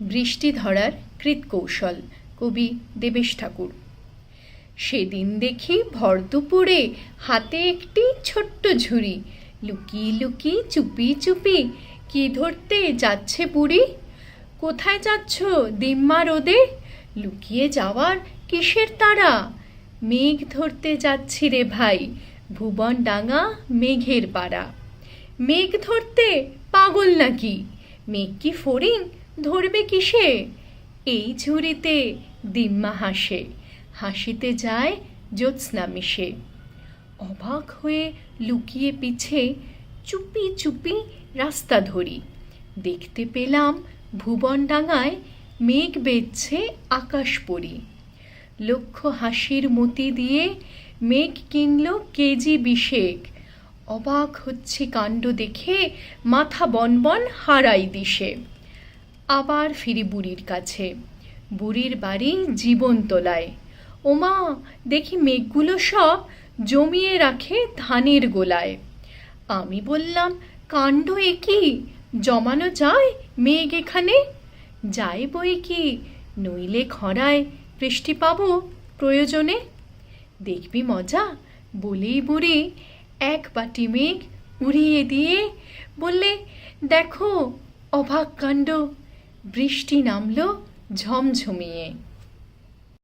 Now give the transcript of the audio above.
বৃষ্টি ধরার কৃৎকৌশল কবি দেবেশ ঠাকুর। সেদিন দেখি ভর দুপুরে হাতে একটি ছোট্ট ঝুড়ি। লুকিয়ে লুকিয়ে চুপি চুপি কি ধরতে যাচ্ছে বুড়ি? কোথায় যাচ্ছ দিম্মা রোদে? লুকিয়ে যাওয়ার কিসের তারা? মেঘ ধরতে যাচ্ছি রে ভাই ভুবন ডাঙা মেঘের পাড়া। মেঘ ধরতে পাগল নাকি? মেঘ কি ফড়িং ধরবে কিসে? এই ঝুড়িতে দিম্মা হাসে, হাসিতে যায় জ্যোৎস্না মিশে। অবাক হয়ে লুকিয়ে পিছে চুপি চুপি রাস্তা ধরি। দেখতে পেলাম ভুবনডাঙায় মেঘ বেচছে আকাশ পরি। লক্ষ্য হাসির মতি দিয়ে মেঘ কিনল কেজি বিশেক। অবাক হচ্ছে কাণ্ড দেখে মাথা বনবন হারাই দিশে। আবার ফিরি বুড়ির কাছে। বুড়ির বাড়ি জীবন তোলায় ওমা, দেখি মেঘগুলো সব জমিয়ে রাখে ধানের গোলায়। আমি বললাম, কাণ্ড এ কি? জমানো যায় মেঘ এখানে? যাই বই কি? নইলে খরায় বৃষ্টি পাবো প্রয়োজনে? দেখবি মজা বলেই বুড়ি এক বাটি মেঘ উড়িয়ে দিয়ে বললে দেখো অভাগ কাণ্ড বৃষ্টি নামল ঝমঝমিয়ে।